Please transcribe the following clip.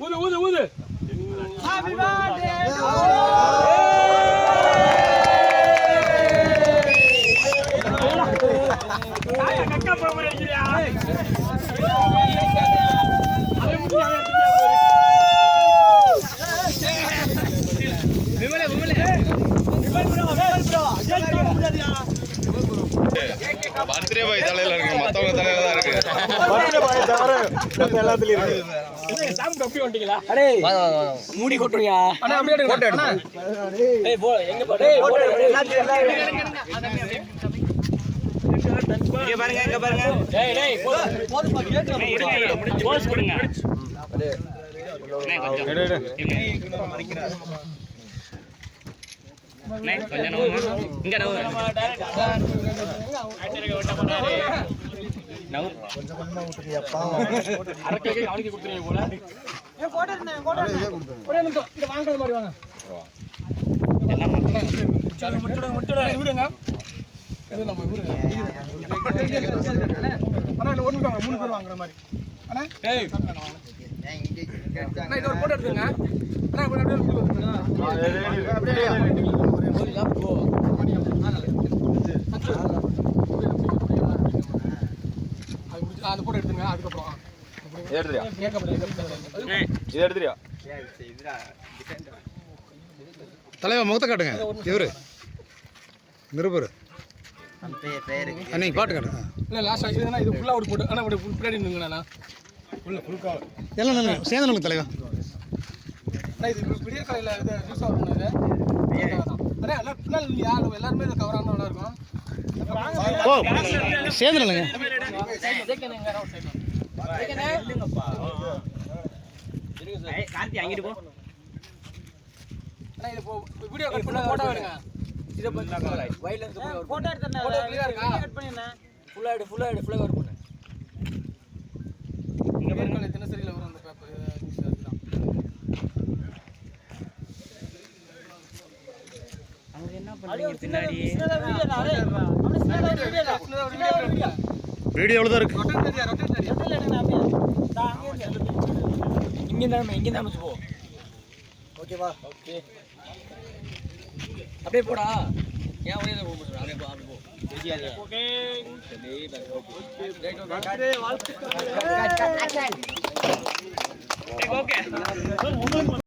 ஊது ஊது ஊது. பர்த்டே பாய் தலையில இருக்கு மத்தவங்க தலையில தான் இருக்கு சாப்பிட்டு அப்படியே வந்துட்டீங்களா மூடி கொட்டுறியா அண்ணா அப்படியே எடுங்க ஏய் போ எங்க போ டேய் போடு இங்க பாருங்க இங்க பாருங்க டேய் டேய் போது போது கேக்குறேன் போஸ் கொடுங்க கொஞ்சம் நவுருங்க. இங்க நவுரு. நவுரு. அரக்கைக்கு அவனுக்கு கொடுத்துருவீங்க போல மாதிரி வாங்க இவருங்க. இது நம்ம மூணு பேர் வாங்குற மாதிரி. அண்ணா? அண்ணா, இது ஒரு photo எடுத்துக்கங்க. அண்ணா, அப்படியே. அப்படியே அது முடிச்சு- ஆ, அந்த photo எடுத்துங்க, அதுக்கப்புறம் எடுத்துறியா. இது எடுத்துறியா? தலைவா முகத்தை காட்டுங்க. இவரு. நிருபர். நீங்க பாட்டு காட்டுங்க. இல்ல லாஸ்ட் ஆச்சு இது ஃபுல்லா ஒரு போட்டு ஆனா ஒரு ஃபுல் பின்னாடி எல்லாம் நில்லுங்க. சேர்ந்து நில்லுங்க தலைவா அண்ணா இது விடிய காலையில இது இல்லையா நம்ம எல்லாருமே இதை கவர் ஆனா நல்லா இருக்கும். ஓ சேர்ந்து நில்லுங்க ஏய், கார்த்தி அங்கிட்டு போ. அண்ணா இது இப்போ வீடியோ கட் பண்ண போட்டோ வேணுங்க இத பத்தி வைலன்ஸ் போட்டோ எடுத்தேன் போட்டோ கிளியரா இருக்கா? ஃபுல்லா எடு ஃபுல்லா எடு ஃபுல்லா கவர் பண்ணு இங்க பாருங்க தினசரியில வரும் அந்த பேப்பர் நியூஸ் அதுதான் அவங்க என்ன பண்றீங்க பின்னாடி? சின்னதா ஒரு வீடியோ எடுங்க வீடியோ எவ்வளோ இருக்கு? இங்க தான் இங்க தான் போ. ஓகேவா ஓகே அப்படியே போடா. ஏன் ஒரே போக முடியும் அப்படியே போ அப்படியே போ. ஓகே